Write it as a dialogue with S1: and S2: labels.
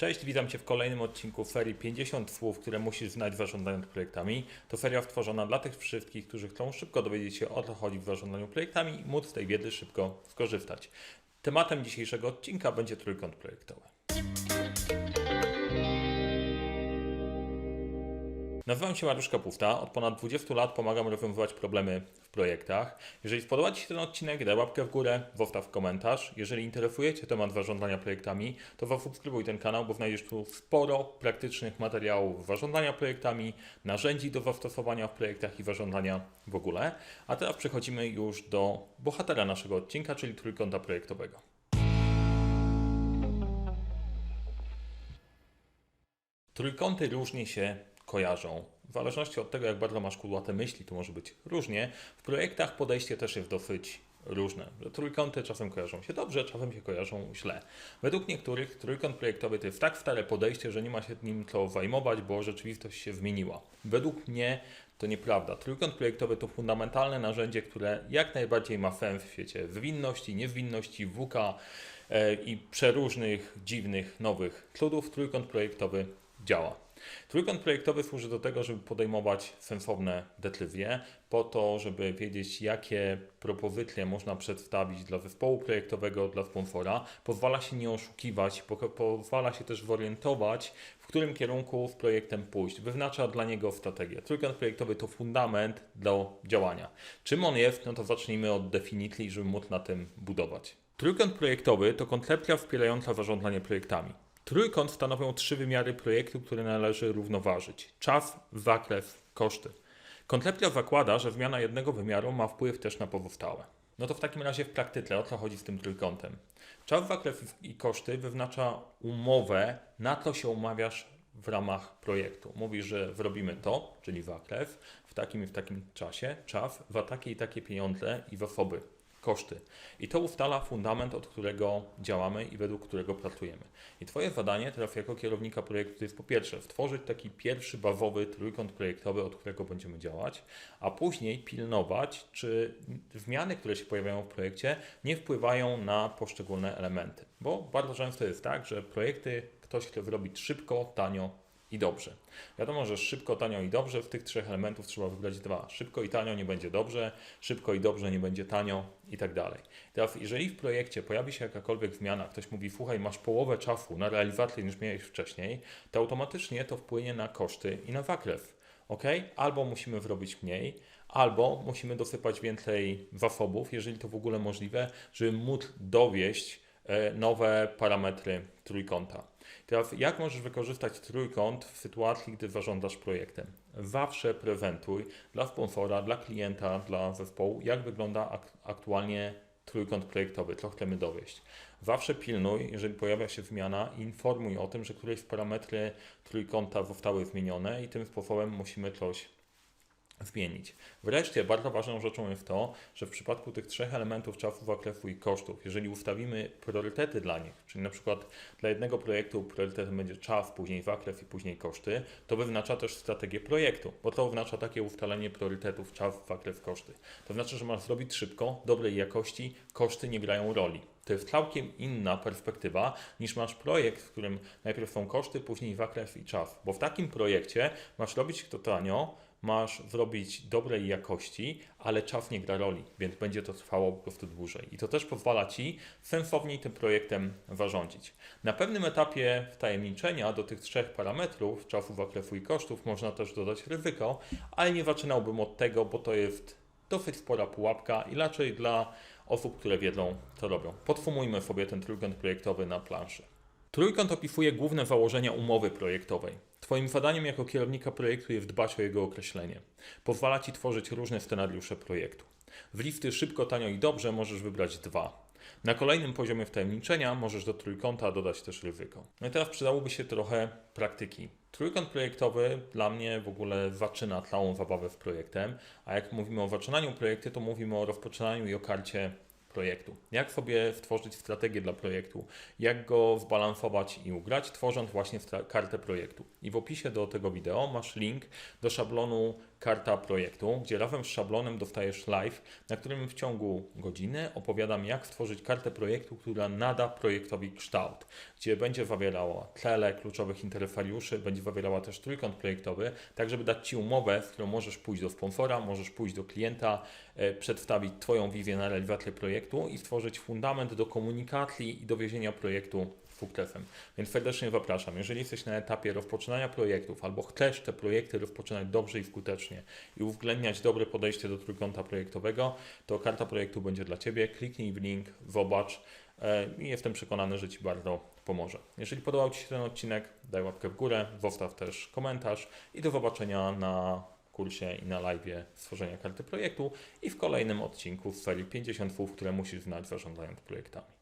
S1: Cześć, witam Cię w kolejnym odcinku ferii 50 słów, które musisz znać nad projektami. To feria stworzona dla tych wszystkich, którzy chcą szybko dowiedzieć się o co chodzi w zarządzaniu projektami i móc z tej wiedzy szybko skorzystać. Tematem dzisiejszego odcinka będzie trójkąt projektowy. Nazywam się Mariusz Kapufta. Od ponad 20 lat pomagam rozwiązywać problemy w projektach. Jeżeli spodoba Ci się ten odcinek, daj łapkę w górę, zostaw komentarz. Jeżeli interesuje Cię temat zarządzania projektami, to zasubskrybuj ten kanał, bo znajdziesz tu sporo praktycznych materiałów zarządzania projektami, narzędzi do zastosowania w projektach i zarządzania w ogóle. A teraz przechodzimy już do bohatera naszego odcinka, czyli trójkąta projektowego. Trójkąty różnie się kojarzą. W zależności od tego, jak bardzo masz kudłate myśli, to może być różnie. W projektach podejście też jest dosyć różne. Trójkąty czasem kojarzą się dobrze, czasem się kojarzą źle. Według niektórych trójkąt projektowy to jest tak stare podejście, że nie ma się nim co zajmować, bo rzeczywistość się zmieniła. Według mnie to nieprawda. Trójkąt projektowy to fundamentalne narzędzie, które jak najbardziej ma sens w świecie zwinności, niezwinności, WK e, i przeróżnych, dziwnych, nowych cudów. Trójkąt projektowy działa. Trójkąt projektowy służy do tego, żeby podejmować sensowne decyzje, po to, żeby wiedzieć, jakie propozycje można przedstawić dla zespołu projektowego, dla sponsora. Pozwala się nie oszukiwać, po- pozwala się też zorientować, w którym kierunku z projektem pójść. Wyznacza dla niego strategię. Trójkąt projektowy to fundament do działania. Czym on jest? No to zacznijmy od definicji, żeby móc na tym budować. Trójkąt projektowy to koncepcja wspierająca zarządzanie projektami. Trójkąt stanowią trzy wymiary projektu, które należy równoważyć: czas, zakres, koszty. Koncepcja zakłada, że zmiana jednego wymiaru ma wpływ też na pozostałe. No to w takim razie w praktyce o co chodzi z tym trójkątem? Czas, zakres i koszty wyznacza umowę, na co się umawiasz w ramach projektu. Mówisz, że zrobimy to, czyli zakres, w takim i w takim czasie, czas, za takie i takie pieniądze i zasoby koszty. I to ustala fundament, od którego działamy i według którego pracujemy. I Twoje zadanie teraz jako kierownika projektu to jest po pierwsze stworzyć taki pierwszy bawowy trójkąt projektowy, od którego będziemy działać, a później pilnować, czy zmiany, które się pojawiają w projekcie, nie wpływają na poszczególne elementy. Bo bardzo często jest tak, że projekty ktoś chce zrobić szybko, tanio i dobrze. Wiadomo, że szybko, tanio i dobrze, w tych trzech elementów trzeba wybrać dwa. Szybko i tanio nie będzie dobrze, szybko i dobrze nie będzie tanio i tak dalej. Teraz, jeżeli w projekcie pojawi się jakakolwiek zmiana, ktoś mówi, słuchaj, masz połowę czasu na realizację niż miałeś wcześniej, to automatycznie to wpłynie na koszty i na zakres. Ok? Albo musimy zrobić mniej, albo musimy dosypać więcej zasobów, jeżeli to w ogóle możliwe, żeby móc dowieść nowe parametry trójkąta. Teraz, jak możesz wykorzystać trójkąt w sytuacji, gdy zarządzasz projektem? Zawsze prezentuj dla sponsora, dla klienta, dla zespołu, jak wygląda ak- aktualnie trójkąt projektowy, co chcemy dowieść. Zawsze pilnuj, jeżeli pojawia się zmiana, informuj o tym, że któreś z parametry trójkąta zostały zmienione i tym sposobem musimy coś zmienić. Wreszcie bardzo ważną rzeczą jest to, że w przypadku tych trzech elementów czasu, zakresu i kosztów, jeżeli ustawimy priorytety dla nich, czyli na przykład dla jednego projektu priorytetem będzie czas, później zakres i później koszty, to wyznacza też strategię projektu, bo to oznacza takie ustalenie priorytetów czas, zakres, koszty. To znaczy, że masz zrobić szybko, dobrej jakości, koszty nie grają roli. To jest całkiem inna perspektywa niż masz projekt, w którym najpierw są koszty, później zakres i czas. Bo w takim projekcie masz robić to tanio, masz zrobić dobrej jakości, ale czas nie gra roli, więc będzie to trwało po prostu dłużej. I to też pozwala Ci sensowniej tym projektem zarządzić. Na pewnym etapie wtajemniczenia do tych trzech parametrów, czasu, zakresu i kosztów, można też dodać ryzyko, ale nie zaczynałbym od tego, bo to jest dosyć spora pułapka i raczej dla osób, które wiedzą, co robią. Podsumujmy sobie ten trójkąt projektowy na planszy. Trójkąt opisuje główne założenia umowy projektowej. Twoim zadaniem jako kierownika projektu jest dbać o jego określenie. Pozwala Ci tworzyć różne scenariusze projektu. W listy szybko, tanio i dobrze możesz wybrać dwa. Na kolejnym poziomie wtajemniczenia możesz do trójkąta dodać też ryzyko. No i teraz przydałoby się trochę praktyki. Trójkąt projektowy dla mnie w ogóle zaczyna całą zabawę z projektem, a jak mówimy o zaczynaniu projektu, to mówimy o rozpoczynaniu i o karcie projektu. Jak sobie stworzyć strategię dla projektu, jak go zbalansować i ugrać, tworząc właśnie kartę projektu. I w opisie do tego wideo masz link do szablonu karta projektu, gdzie razem z szablonem dostajesz live, na którym w ciągu godziny opowiadam, jak stworzyć kartę projektu, która nada projektowi kształt, gdzie będzie zawierała cele kluczowych interesariuszy, będzie zawierała też trójkąt projektowy, tak żeby dać Ci umowę, z którą możesz pójść do sponsora, możesz pójść do klienta, e, przedstawić Twoją wizję na realizację projektu i stworzyć fundament do komunikacji i dowiezienia projektu sukcesem. Więc serdecznie zapraszam. Jeżeli jesteś na etapie rozpoczynania projektów albo chcesz te projekty rozpoczynać dobrze i skutecznie i uwzględniać dobre podejście do trójkąta projektowego, to karta projektu będzie dla Ciebie. Kliknij w link, zobacz e, i jestem przekonany, że Ci bardzo pomoże. Jeżeli podobał Ci się ten odcinek, daj łapkę w górę, zostaw też komentarz i do zobaczenia na kursie i na live stworzenia karty projektu i w kolejnym odcinku z serii 50 słów, które musisz znać zarządzając projektami.